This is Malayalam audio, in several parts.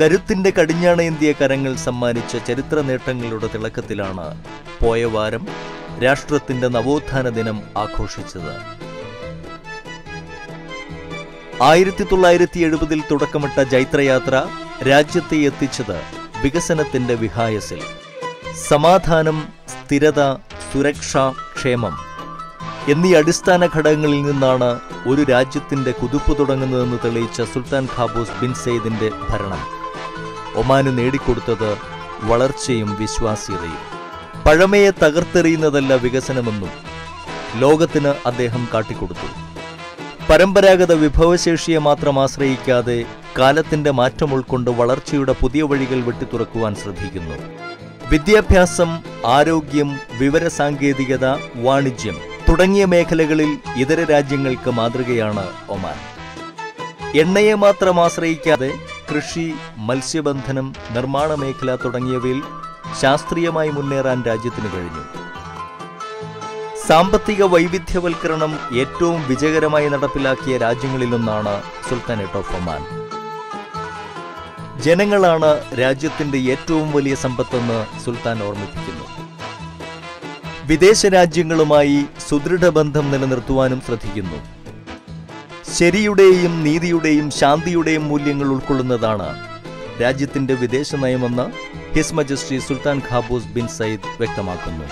കരുത്തിന്റെ കടിഞ്ഞാണേന്തിയ കരങ്ങൾ സമ്മാനിച്ച ചരിത്ര നേട്ടങ്ങളുടെ തിളക്കത്തിലാണ് പോയ വാരം രാഷ്ട്രത്തിന്റെ നവോത്ഥാന ദിനം ആഘോഷിച്ചത്. ആയിരത്തി തൊള്ളായിരത്തി എഴുപതിൽ തുടക്കമിട്ട ജൈത്രയാത്ര രാജ്യത്തെ എത്തിച്ചത് വികസനത്തിന്റെ വിഹായസിൽ. സമാധാനം സ്ഥിരത സുരക്ഷ ക്ഷേമം എന്നീ അടിസ്ഥാന ഘടകങ്ങളിൽ നിന്നാണ് ഒരു രാജ്യത്തിന്റെ കുതിപ്പ് തുടങ്ങുന്നതെന്ന് തെളിയിച്ച സുൽത്താൻ ഖാബൂസ് ബിൻ സെയ്ദിന്റെ ഭരണം. ഒമാന് നേടിക്കൊടുത്തത് വളർച്ചയും വിശ്വാസ്യതയും. പഴമയെ തകർത്തെറിയുന്നതല്ല വികസനമെന്നും ലോകത്തിന് അദ്ദേഹം കാട്ടിക്കൊടുത്തു. പരമ്പരാഗത വിഭവശേഷിയെ മാത്രം ആശ്രയിക്കാതെ കാലത്തിന്റെ മാറ്റം ഉൾക്കൊണ്ട് വളർച്ചയുടെ പുതിയ വഴികൾ വെട്ടിത്തുറക്കുവാൻ ശ്രദ്ധിക്കുന്നു. വിദ്യാഭ്യാസം ആരോഗ്യം വിവരസാങ്കേതികത വാണിജ്യം തുടങ്ങിയ മേഖലകളിൽ ഇതര രാജ്യങ്ങൾക്ക് മാതൃകയാണ് ഒമാൻ. എണ്ണയെ മാത്രം ആശ്രയിക്കാതെ കൃഷി മത്സ്യബന്ധനം നിർമ്മാണ മേഖല തുടങ്ങിയവയിൽ ശാസ്ത്രീയമായി മുന്നേറാൻ രാജ്യത്തിന് കഴിഞ്ഞു. സാമ്പത്തിക വൈവിധ്യവൽക്കരണം ഏറ്റവും വിജയകരമായി നടപ്പിലാക്കിയ രാജ്യങ്ങളിലൊന്നാണ് സുൽത്താനേറ്റ് ഓഫ് ഒമാൻ. ജനങ്ങളാണ് രാജ്യത്തിന്റെ ഏറ്റവും വലിയ സമ്പത്തെന്ന് സുൽത്താൻ ഓർമ്മിപ്പിക്കുന്നു. വിദേശ രാജ്യങ്ങളുമായി സുദൃഢ ബന്ധം നിലനിർത്തുവാനും ശ്രദ്ധിക്കുന്നു. ശരിയുടെയും നീതിയുടെയും ശാന്തിയുടെയും മൂല്യങ്ങൾ ഉൾക്കൊള്ളുന്നതാണ് രാജ്യത്തിന്റെ വിദേശ നയമെന്ന് his majesty Sultan Qaboos bin Said വ്യക്തമാക്കുന്നു.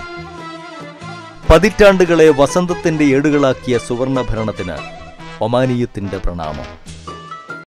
പതിറ്റാണ്ടുകളെ വസന്തത്തിന്റെ ഏടുകളാക്കിയ സുവർണ ഭരണത്തിന് ഒമാനീയത്തിന്റെ പ്രണാമം.